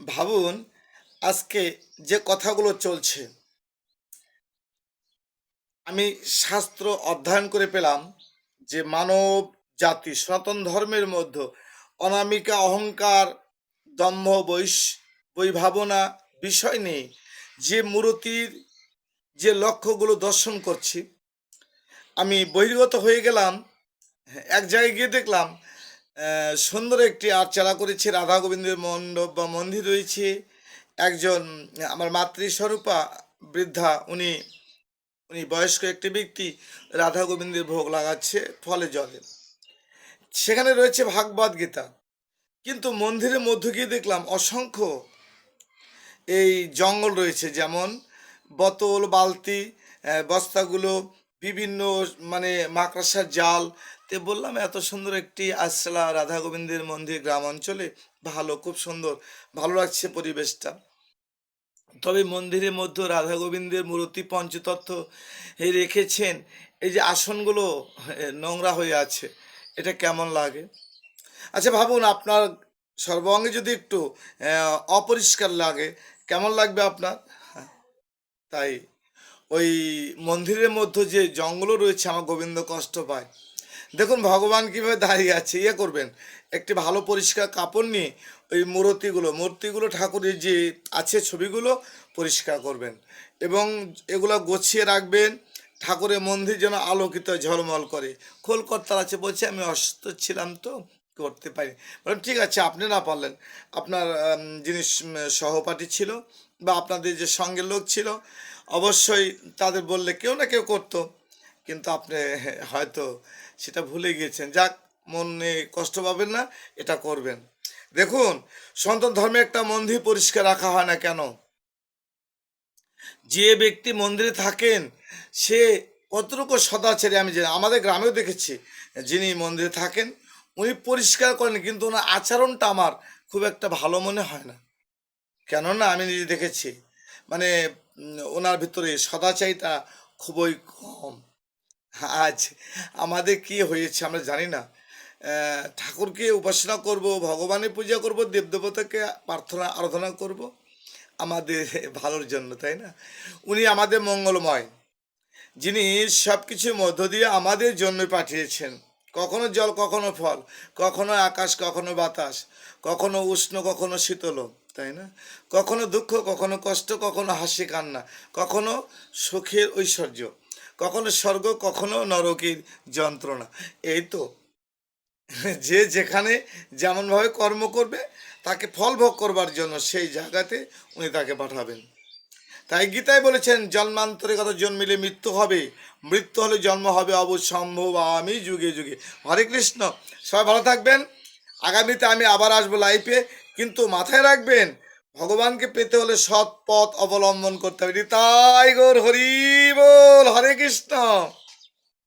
ভাবুন আজকে যে কথাগুলো চলছে। আমি শাস্ত্র অধ্যয়ন করে পেলাম যে মানব জাতি, সনাতন ধর্মের মধ্যে অনামিকা, অহংকার, দম্ভ বৈশ বৈভাবনা বিষয় নেই যে মূরতির যে লক্ষ্যগুলো দর্শন করছি, আমি বহির্গত হয়ে গেলাম, এক জায়গায় গিয়ে দেখলাম সুন্দর একটি আর্চারা করেছে, রাধা গোবিন্দের মণ্ডপ বা মন্দির রয়েছে। একজন আমার মাতৃস্বরূপা বৃদ্ধা, উনি উনি বয়স্ক একটি ব্যক্তি, রাধা গোবিন্দের ভোগ লাগাচ্ছে, ফলে জলে। সেখানে রয়েছে ভাগবত গীতা। কিন্তু মন্দিরের মধ্যে গিয়ে দেখলাম অসংখ্য এই জঙ্গল রয়েছে, যেমন বোতল, বালতি বস্তাগুলো বিভিন্ন মানে মাকড়াসার জাল। তে বললাম এত সুন্দর একটি আশ্রা রাধা গোবিন্দের মন্দির গ্রাম অঞ্চলে। ভালো খুব সুন্দর। ভালো লাগছে পরিবেশটা। তবে মন্দিরের মধ্যে রাধা গোবিন্দের মূর্তি পঞ্চতত্ত্ব রেখেছেন। এই যে আসনগুলো নোংরা হয়ে আছে এটা কেমন লাগে? আচ্ছা ভাবুন আপনার সর্বাঙ্গে যদি একটু অপরিষ্কার লাগে কেমন লাগবে আপনার? হ্যাঁ, তাই। ওই মন্দিরের মধ্যে যে জঙ্গল রয়েছে, আমার গোবিন্দ কষ্ট পায়। দেখুন, ভগবান কীভাবে দাঁড়িয়ে আছে ইয়ে করবেন। একটি ভালো পরিষ্কার কাপড় নিয়ে ওই মূর্তিগুলো মূর্তিগুলো ঠাকুরের যে আছে ছবিগুলো পরিষ্কার করবেন এবং এগুলো গুছিয়ে রাখবেন। ঠাকুরের মন্দির যেন আলোকিত, ঝলমল করে। কলকাতার আছে বলছে, আমি অসুস্থ ছিলাম তো, করতে পারি বললাম, ঠিক আছে, আপনি না পারলেন। আপনার যিনি সহপাঠী ছিল বা আপনাদের যে সঙ্গের লোক ছিল অবশ্যই তাদের বললে কেউ না কেউ করতো। কিন্তু আপনি হয়তো সেটা ভুলে গিয়েছেন। যাক, মনে কষ্ট পাবেন না, এটা করবেন। দেখুন, সনাতন ধর্মে একটা মন্দির পরিষ্কার রাখা হয় না কেন? যে ব্যক্তি মন্দিরে থাকেন, সে কতটুকু সদাচারী আমি জানি আমাদের গ্রামেও দেখেছি, যিনি মন্দিরে থাকেন, উনি পরিষ্কার করেন, কিন্তু ওনার আচরণটা আমার খুব একটা ভালো মনে হয় না। কেননা, আমি নিজে দেখেছি মানে ওনার ভিতরে সদাচারিতা খুবই কম। আজ আমাদের কি হয়েছে আমরা জানি না। ঠাকুরকে উপাসনা করব, ভগবানের পূজা করব, দেবদেবতাকে প্রার্থনা, আরাধনা করব। আমাদের ভালোর জন্য, তাই না? উনি আমাদের মঙ্গলময়, যিনি সব কিছুর মধ্য দিয়ে আমাদের জন্য পাঠিয়েছেন। কখনো জল, কখনো ফল, কখনো আকাশ, কখনো বাতাস, কখনো উষ্ণ, কখনো শীতল। তাই না? কখনো দুঃখ, কখনো কষ্ট, কখনো হাসি, কান্না, কখনো সুখের ঐশ্বর্য, কখনো স্বর্গ, কখনো নরকের যন্ত্রণা। এই তো যে যেখানে যেমনভাবে কর্ম করবে, তাকে ফল ভোগ করবার জন্য সেই জায়গাতে উনি তাকে পাঠাবেন। তাই গীতায় বলেছেন জন্মান্তরে কত জন্মিলে মৃত্যু হবে, মৃত্যু হলে জন্ম হবে অবসম্ভব আমি যুগে যুগে। হরে কৃষ্ণ, সবাই ভালো থাকবেন। আগামীতে আমি আবার আসব লাইফে কিন্তু মাথায় রাখবেন, ভগবানকে পেতে হলে সৎ পথ অবলম্বন করতে হবে। তাই গোর হরি বল, হরে কৃষ্ণ।